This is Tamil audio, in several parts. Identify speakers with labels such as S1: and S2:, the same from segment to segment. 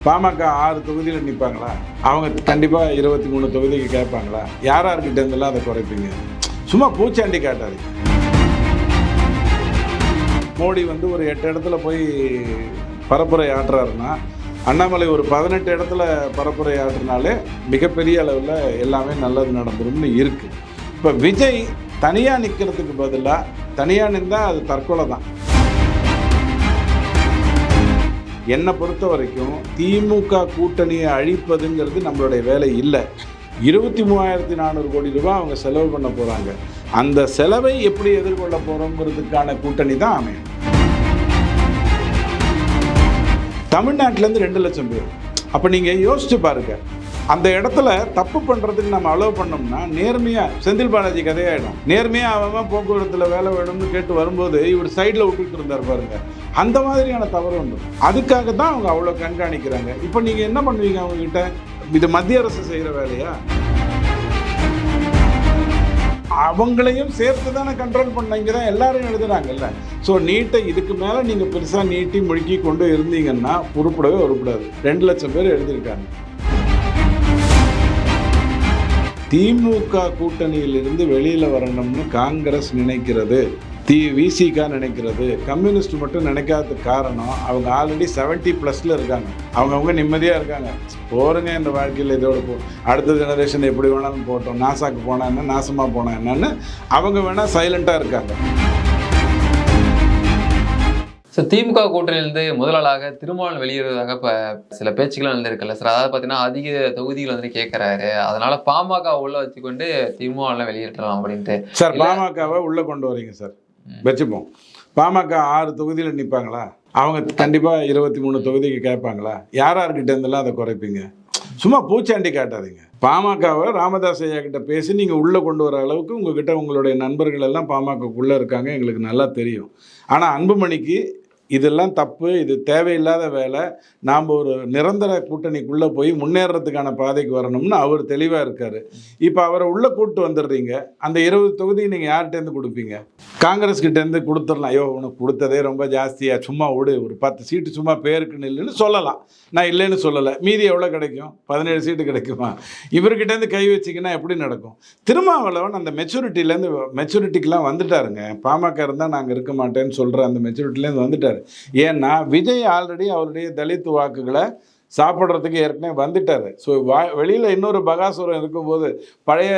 S1: பாமக ஆறு தொகுதியில் நிற்பாங்களா அவங்க கண்டிப்பாக இருபத்தி மூணு தொகுதிக்கு கேட்பாங்களா? யார் யார்கிட்ட இருந்தெல்லாம் அதை குறைப்பீங்க? சும்மா பூச்சாண்டி காட்டாதீங்க. மோடி வந்து ஒரு எட்டு இடத்துல போய் பரப்புரை ஆட்டுறாருன்னா அண்ணாமலை ஒரு பதினெட்டு இடத்துல பரப்புரை ஆட்டுனாலே மிகப்பெரிய அளவில் எல்லாமே நல்லது நடந்துரும்னு இருக்குது இப்போ விஜய் தனியாக நிற்கிறதுக்கு பதிலாக தனியாக நின்றால் அது தற்கொலை தான் என்னை பொறுத்த வரைக்கும் திமுக கூட்டணியை அழிப்பதுங்கிறது நம்மளுடைய வேலை இல்லை. இருபத்தி மூவாயிரத்தி நானூறு கோடி ரூபாய் அவங்க செலவு பண்ண போகிறாங்க அந்த செலவை எப்படி எதிர்கொள்ள போகிறோங்கிறதுக்கான கூட்டணி தான் அமையும். தமிழ்நாட்டிலேருந்து ரெண்டு லட்சம் பேர். அப்போ நீங்கள் யோசிச்சு பாருங்க. அந்த இடத்துல தப்பு பண்ணுறதுக்கு நம்ம அலோவ் பண்ணோம்னா நேர்மையாக செந்தில் பாலாஜி கதையாயிடும். நேர்மையாக அவன் போக்குவரத்தில் வேலை வேணும்னு கேட்டு வரும்போது இவர் சைடில் விட்டுட்டு இருந்தார் பாருங்க. அந்த மாதிரியான தவறு உண்டு. அதுக்காக தான் அவங்க அவ்வளோ கண்காணிக்கிறாங்க. இப்போ நீங்கள் என்ன பண்ணுவீங்க அவங்ககிட்ட? இது மத்திய அரசு செய்கிற வேலையா? அவங்களையும் சேர்த்து தானே கண்ட்ரோல் பண்ணீங்க தான் எல்லாரும் எழுதுனாங்கல்ல. ஸோ நீட்டை இதுக்கு மேலே நீங்கள் பெருசாக நீட்டி முழுக்கி கொண்டு இருந்தீங்கன்னா உருப்படவே உருப்படாது. ரெண்டு லட்சம் பேர் எழுதியிருக்காங்க. திமுக கூட்டணியிலிருந்து வெளியில் வரணும்னு காங்கிரஸ் நினைக்கிறது. தி விசிகா நினைக்கிறது. கம்யூனிஸ்ட் மட்டும் நினைக்காத காரணம் அவங்க ஆல்ரெடி செவன்ட்டி ப்ளஸில் இருக்காங்க. அவங்கவுங்க நிம்மதியாக இருக்காங்க. போருங்க இந்த வாழ்க்கையில் இதோட போ அடுத்த ஜெனரேஷன் எப்படி வேணாலும் போட்டோம் நாசாக்கு போனா என்ன நாசமாக போனா என்னன்னு அவங்க வேணால் சைலண்ட்டாக இருக்காங்க.
S2: ஸோ திமுக கூட்டணியிலிருந்து முதலாளாக திருமாவளவன் வெளியேறுவதாக இப்போ சில பேச்சுக்கள் நடந்திருக்குல்ல. சார் அதாவது பார்த்தீங்கன்னா அதிக தொகுதிகள் வந்து கேட்குறாரு அதனால பாமக உள்ள வச்சுக்கொண்டு திருமாவளவன் வெளியேற்றலாம் அப்படின்ட்டு.
S1: சார். பாமகவை உள்ளே கொண்டு வரீங்க சார் வச்சுப்போம். பாமக ஆறு தொகுதியில் நிற்பாங்களா அவங்க கண்டிப்பாக இருபத்தி மூணு தொகுதிக்கு கேட்பாங்களா? யார் யார்கிட்ட இருந்தெல்லாம் அதை குறைப்பீங்க? சும்மா பூச்சாண்டி காட்டாதீங்க. பாமகவை ராமதாஸ் ஐயா கிட்ட பேசி நீங்கள் உள்ளே கொண்டு வர அளவுக்கு உங்ககிட்ட உங்களுடைய நண்பர்கள் எல்லாம் பாமகக்குள்ளே இருக்காங்க. எங்களுக்கு நல்லா தெரியும். ஆனால் அன்புமணிக்கு இதெல்லாம் தப்பு இது தேவையில்லாத வேலை. நாம் ஒரு நிரந்தர கூட்டணிக்குள்ளே போய் முன்னேறதுக்கான பாதைக்கு வரணும்னு அவர் தெளிவாக இருக்கார். இப்போ அவரை உள்ளே கூப்பிட்டு வந்துடுறீங்க. அந்த இருபது தொகுதி நீங்கள் யார்கிட்டேருந்து கொடுப்பீங்க? காங்கிரஸ் கிட்டேருந்து கொடுத்துடலாம். ஐயோ உனக்கு கொடுத்ததே ரொம்ப ஜாஸ்தியாக சும்மா விடு ஒரு பத்து சீட்டு சும்மா பேருக்கு நில்லுன்னு சொல்லலாம். நான் இல்லைன்னு சொல்லலை. மீதி எவ்வளோ கிடைக்கும்? பதினேழு சீட்டு கிடைக்குமா? இவர்கிட்டேருந்து கை வச்சிங்கன்னா எப்படி நடக்கும்? திருமாவளவன் அந்த மெச்சூரிட்டிலேருந்து மெச்சூரிட்டிக்கெலாம் வந்துட்டாருங்க. பாமக இருந்தால் நாங்கள் இருக்க மாட்டேன்னு சொல்கிற அந்த மெச்சூரிட்டிலேருந்து வந்துட்டார். ஏன்னா விஜய் ஆல்ரெடி அவருடைய தலித் வாக்குகளை சாப்பிட்றதுக்கு ஏற்கனவே வந்துட்டார். ஸோ வா வெளியில் இன்னொரு பகாசுரம் இருக்கும்போது பழைய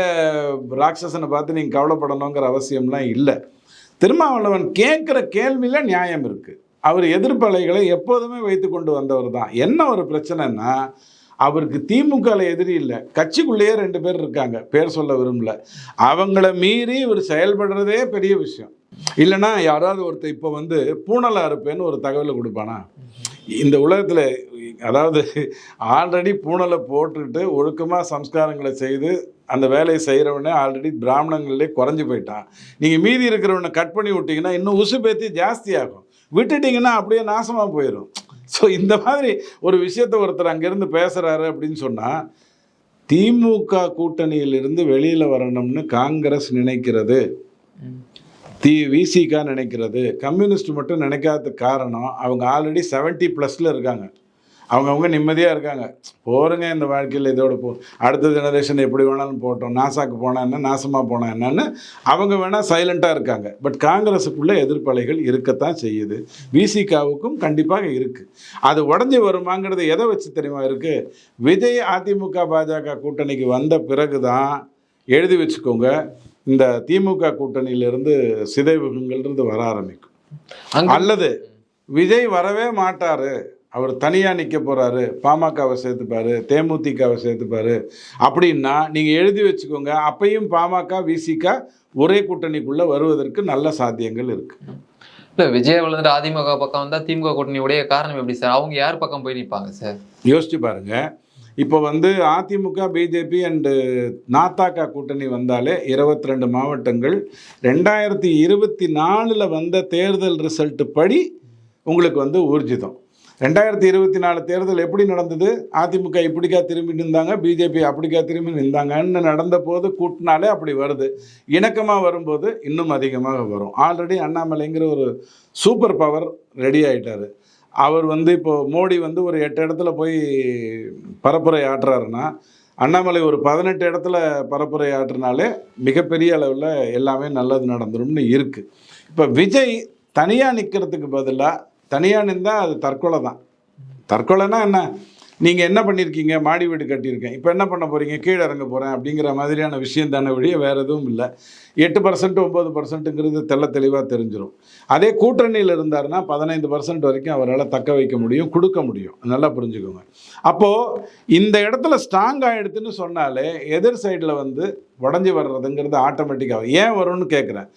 S1: ராட்சசனை பார்த்து நீங்கள் கவலைப்படணுங்கிற அவசியம்லாம் இல்லை. திருமாவளவன் கேட்குற கேள்வியில் நியாயம் இருக்குது அவர் எதிர்ப்பலைகளை எப்போதுமே வைத்து கொண்டு வந்தவர் தான். என்ன ஒரு பிரச்சனைன்னா அவருக்கு திமுகவில் எதிரி இல்லை. கட்சிக்குள்ளேயே ரெண்டு பேர் இருக்காங்க. பேர் சொல்ல விரும்பல. அவங்கள மீறி இவர் செயல்படுறதே பெரிய விஷயம். இல்லைன்னா யாராவது ஒருத்தர் இப்போ வந்து பூனலாக இருப்பேன்னு ஒரு தகவலை கொடுப்பானா? இந்த உலகத்தில் அதாவது ஆல்ரெடி பூனலை போட்டுக்கிட்டு ஒழுக்கமாக சம்ஸ்காரங்களை செய்து அந்த வேலையை செய்கிறவனே ஆல்ரெடி பிராமணங்களே குறைஞ்சி போயிட்டான். நீங்கள் மீதி இருக்கிறவனை கட் பண்ணி விட்டீங்கன்னா இன்னும் உசு பேத்தி ஜாஸ்தியாகும். விட்டுட்டிங்கன்னா அப்படியே நாசமாக போயிடும் ஸோ இந்த மாதிரி ஒரு விஷயத்தை ஒருத்தர் அங்கேருந்து பேசுகிறாரு அப்படின்னு சொன்னால் திமுக கூட்டணியிலிருந்து வெளியில் வரணும்னு காங்கிரஸ் நினைக்கிறது. தி விசிகா நினைக்கிறது. கம்யூனிஸ்ட் மட்டும் நினைக்காததுக்கு காரணம் அவங்க ஆல்ரெடி செவன்ட்டி ப்ளஸில் இருக்காங்க. அவங்கவுங்க நிம்மதியாக இருக்காங்க. போருங்க இந்த வாழ்க்கையில் இதோட போ அடுத்த ஜெனரேஷன் எப்படி வேணாலும் போட்டோம். நாசாக்கு போனால் என்ன நாசமாக போனால் என்னன்னு அவங்க வேணால் சைலண்ட்டாக இருக்காங்க. பட் காங்கிரஸுக்குள்ளே எதிர்ப்பலைகள் இருக்கத்தான் செய்யுது. விசிகாவுக்கும் கண்டிப்பாக இருக்குது அது உடஞ்சி வருமாங்கிறது எதை வச்சு தெரியுமா இருக்குது விஜய் அதிமுக பாஜக கூட்டணிக்கு வந்த பிறகு தான் எழுதி வச்சுக்கோங்க. இந்த திமுக கூட்டணியிலிருந்து சிதைவுகள்ன்றது வர ஆரம்பிக்கும். அல்லது விஜய் வரவே மாட்டாரு. அவர் தனியாக நிற்க போகிறாரு பாமகவை சேர்த்துப்பாரு. தேமுதிகவை சேர்த்துப்பாரு. அப்படின்னா நீங்கள் எழுதி வச்சுக்கோங்க அப்பையும் பாமக விசிக ஒரே கூட்டணிக்குள்ளே வருவதற்கு நல்ல சாத்தியங்கள் இருக்குது
S2: இல்ல விஜய் வந்துட்டு அதிமுக பக்கம் வந்தா திமுக கூட்டணியுடைய காரணம் எப்படி சார்? அவங்க யார் பக்கம் போய் நிற்பாங்க சார்?
S1: யோசிச்சு பாருங்க. இப்போ வந்து அதிமுக பிஜேபி அண்டு நாத்தாக்கா கூட்டணி வந்தாலே 22 ரெண்டு மாவட்டங்கள் ரெண்டாயிரத்தி இருபத்தி நாலில் வந்த தேர்தல் ரிசல்ட்டு படி உங்களுக்கு வந்து ஊர்ஜிதம். ரெண்டாயிரத்தி இருபத்தி நாலு தேர்தல் எப்படி நடந்தது? அதிமுக இப்படிக்கா திரும்பி நின்றாங்க பிஜேபி அப்படிக்கா திரும்பி நின்றாங்கன்னு நடந்த போது கூட்டினாலே அப்படி வருது. இணக்கமாக வரும்போது இன்னும் அதிகமாக வரும். ஆல்ரெடி அண்ணாமலைங்கிற ஒரு சூப்பர் பவர் ரெடி ஆகிட்டார் அவர் வந்து இப்போது மோடி வந்து ஒரு எட்டு இடத்துல போய் பரப்புரை ஆட்டுறாருன்னா அண்ணாமலை ஒரு பதினெட்டு இடத்துல பரப்புரை ஆற்றுனாலே மிகப்பெரிய அளவில் எல்லாமே நல்லது நடந்துரும்னு இருக்குது இப்போ விஜய் தனியாக நிற்கிறதுக்கு பதிலாக தனியாக நின்றால் அது தற்கொலை தான் தற்கொலைனா என்ன? நீங்கள் என்ன பண்ணியிருக்கீங்க மாடி வீடு கட்டியிருக்கேன். இப்போ என்ன பண்ண போகிறீங்க கீழே இறங்க போகிறேன் அப்படிங்கிற மாதிரியான விஷயம் தானே வழிய வேறு எதுவும் இல்லை. எட்டு பர்சன்ட் ஒம்பது பர்சன்ட்டுங்கிறது தெள்ள தெளிவாக தெரிஞ்சிடும் அதே கூட்டணியில் இருந்தாருன்னா பதினைந்து பர்சன்ட் வரைக்கும் அவரால் தக்க வைக்க முடியும் கொடுக்க முடியும். நல்லா புரிஞ்சுக்கோங்க. அப்போது இந்த இடத்துல ஸ்ட்ராங் ஆகிடுதுன்னு சொன்னாலே எதிர் சைடில் வந்து உடஞ்சி வர்றதுங்கிறது ஆட்டோமேட்டிக்காக ஏன் வரும்னு கேட்குறேன்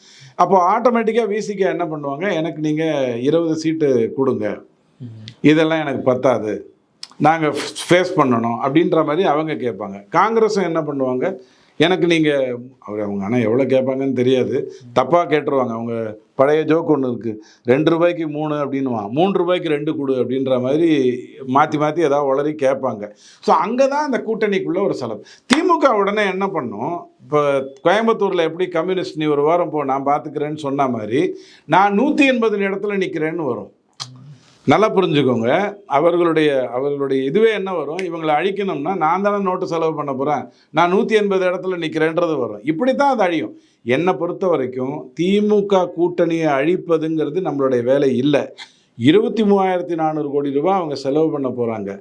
S1: அப்போ ஆட்டோமேட்டிக்காக விசிகா என்ன பண்ணுவாங்க? எனக்கு நீங்கள் இருபது சீட்டு கொடுங்க. இதெல்லாம் எனக்கு பத்தாது. நாங்கள் ஃபேஸ் பண்ணணும் அப்படின்ற மாதிரி அவங்க கேட்பாங்க. காங்கிரஸும் என்ன பண்ணுவாங்க? எனக்கு நீங்கள் அவர் அவங்க ஆனால் எவ்வளோ கேட்பாங்கன்னு தெரியாது. தப்பாக கேட்டுருவாங்க. அவங்க பழைய ஜோக் ஒன்று இருக்குது ரெண்டு ரூபாய்க்கு மூணு அப்படின்னுவான். மூணு ரூபாய்க்கு ரெண்டு கொடு அப்படின்ற மாதிரி மாற்றி மாற்றி ஏதாவது உளறி கேட்பாங்க. ஸோ அங்கே தான் அந்த கூட்டணிக்குள்ளே ஒரு செலவு திமுக உடனே என்ன பண்ணும்? இப்போ கோயம்புத்தூரில் எப்படி கம்யூனிஸ்ட் நீ ஒரு வாரம் போ நான் பார்த்துக்கிறேன்னு சொன்ன மாதிரி நான் நூற்றி எண்பது இடத்துல நிற்கிறேன்னு வரும். நல்லா புரிஞ்சுக்கோங்க. அவர்களுடைய அவர்களுடைய இதுவே என்ன வரும்? இவங்களை அழிக்கணும்னா நான் தானே நோட்டு செலவு பண்ண போகிறேன் நான் நூற்றி எண்பது இடத்துல நிற்கிறேன்றது வரும். இப்படி தான் அது அழியும். என்னை பொறுத்த வரைக்கும் திமுக கூட்டணியை அழிப்பதுங்கிறது நம்மளுடைய வேலை இல்லை. இருபத்தி மூவாயிரத்தி நானூறு கோடி ரூபாய் அவங்க செலவு பண்ண போகிறாங்க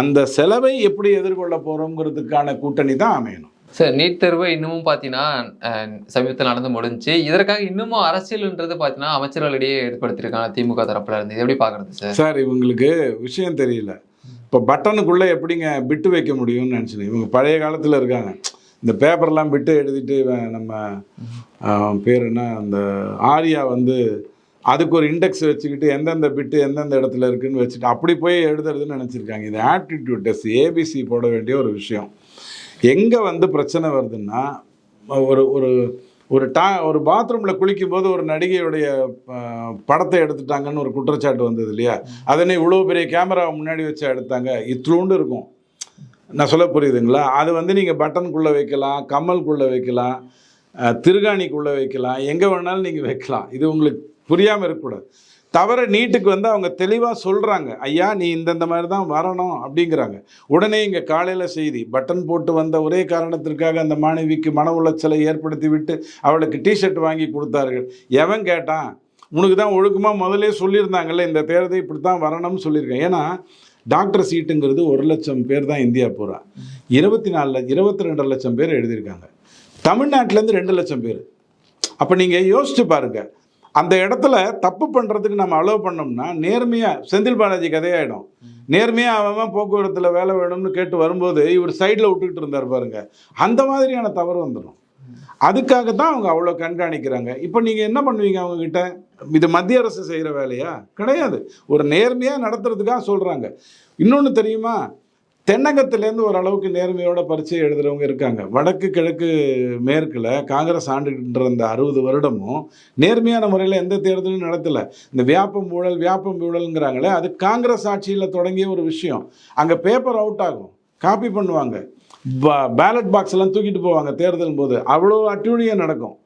S1: அந்த செலவை எப்படி எதிர்கொள்ள போகிறோங்கிறதுக்கான கூட்டணி தான் அமையணும்.
S2: சார் நீட் தேர்வு இன்னமும் பார்த்தீங்கன்னா சமீபத்தில் நடந்து முடிஞ்சு இதற்காக இன்னமும் அரசியல்ன்றது பார்த்தீங்கன்னா அமைச்சர்களிடையே ஏற்படுத்தியிருக்காங்க திமுக தரப்பில் இருந்து. எப்படி பார்க்கறது சார்?
S1: சார் இவங்களுக்கு விஷயம் தெரியல. இப்போ பட்டனுக்குள்ளே எப்படிங்க பிட்டு வைக்க முடியும்னு நினச்சினேன் இவங்க பழைய காலத்தில் இருக்காங்க. இந்த பேப்பர்லாம் விட்டு எழுதிட்டு இவன் நம்ம பேர் என்ன? அந்த ஆரியா வந்து அதுக்கு ஒரு இண்டெக்ஸ் வச்சுக்கிட்டு எந்தெந்த பிட்டு எந்தெந்த இடத்துல இருக்குன்னு வச்சுட்டு அப்படி போய் எழுதுறதுன்னு நினச்சிருக்காங்க. இது ஆப்டிடியூட் டெஸ்ட் ஏபிசி போட வேண்டிய ஒரு விஷயம். எங்கே வந்து பிரச்சனை வருதுன்னா ஒரு ஒரு ஒரு டா ஒரு பாத்ரூமில் குளிக்கும்போது ஒரு நடிகையுடைய படத்தை எடுத்துட்டாங்கன்னு ஒரு குற்றச்சாட்டு வந்தது இல்லையா? அதனை இவ்வளோ பெரிய கேமரா முன்னாடி வச்சு எடுத்தாங்க இத்லூண்டு இருக்கும். நான் சொல்ல புரியுதுங்களா? அது வந்து நீங்கள் பட்டனுக்குள்ளே வைக்கலாம் கம்மலுக்குள்ளே வைக்கலாம் திருகாணிக்குள்ளே வைக்கலாம் எங்கே வேணாலும் நீங்கள் வைக்கலாம். இது உங்களுக்கு புரியாமல் இருக்கக்கூடாது. தவிர நீட்டுக்கு வந்து அவங்க தெளிவாக சொல்கிறாங்க ஐயா நீ இந்தந்த மாதிரி தான் வரணும் அப்படிங்கிறாங்க. உடனே இங்கே காலையில் செய்தி பட்டன் போட்டு வந்த ஒரே காரணத்திற்காக அந்த மாணவிக்கு மன உளைச்சலை ஏற்படுத்தி விட்டு அவளுக்கு டிஷர்ட் வாங்கி கொடுத்தார்கள். எவன் கேட்டான்? உனக்கு தான் ஒழுக்கமாக முதலே சொல்லியிருந்தாங்கல்ல இந்த தேர்தல் இப்படி தான் வரணும்னு சொல்லியிருக்கேன். ஏன்னா டாக்டர் சீட்டுங்கிறது ஒரு லட்சம் பேர் தான் இந்தியா பூரா. இருபத்தி நாலு இருபத்தி ரெண்டு லட்சம் பேர் எழுதியிருக்காங்க. தமிழ்நாட்டிலேருந்து ரெண்டு லட்சம் பேர். அப்போ நீங்கள் யோசிச்சு பாருங்கள் அந்த இடத்துல தப்பு பண்ணுறதுக்கு நம்ம அலோவ் பண்ணோம்னா நேர்மையாக செந்தில் பாலாஜி கதையாயிடும். நேர்மையாக அவன் போக்குவரத்தில் வேலை வேணும்னு கேட்டு வரும்போது இவர் சைடில் விட்டுக்கிட்டு இருந்தார் பாருங்க. அந்த மாதிரியான தவறு வந்துடும் அதுக்காக தான் அவங்க அவ்வளோ கண்காணிக்கிறாங்க. இப்போ நீங்கள் என்ன பண்ணுவீங்க அவங்கக்கிட்ட இது மத்திய அரசு செய்கிற வேலையா? கிடையாது. ஒரு நேர்மையாக நடத்துறதுக்காக சொல்கிறாங்க இன்னொன்று தெரியுமா? தென்னகத்திலேருந்து ஓரளவுக்கு நேர்மையோட பரிச்சை எழுதுறவங்க இருக்காங்க. வடக்கு கிழக்கு மேற்கில் காங்கிரஸ் ஆண்டுகின்ற இந்த அறுபது வருடமும் நேர்மையான முறையில் எந்த தேர்தலும் நடத்தலை. இந்த வியாபம் ஊழல் வியாபம் ஊழல்ங்கிறாங்களே அது காங்கிரஸ் ஆட்சியில் தொடங்கிய ஒரு விஷயம். அங்கே பேப்பர் அவுட் ஆகும். காப்பி பண்ணுவாங்க. பேலட் பாக்ஸ் எல்லாம் தூக்கிட்டு போவாங்க தேர்தல் போது. அவ்வளோ அட்டூழியம் நடக்கும்.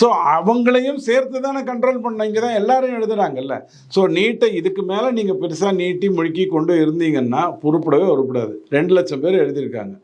S1: ஸோ அவங்களையும் சேர்த்து தானே கண்ட்ரோல் பண்ண இங்கே தான் எல்லாரும் எழுதுறாங்கல்ல. ஸோ நீட்டை இதுக்கு மேலே நீங்கள் பெருசாக நீட்டி முழுக்கி கொண்டு இருந்தீங்கன்னா பொறுப்படவே உருப்படாது. ரெண்டு லட்சம் பேர் எழுதியிருக்காங்க.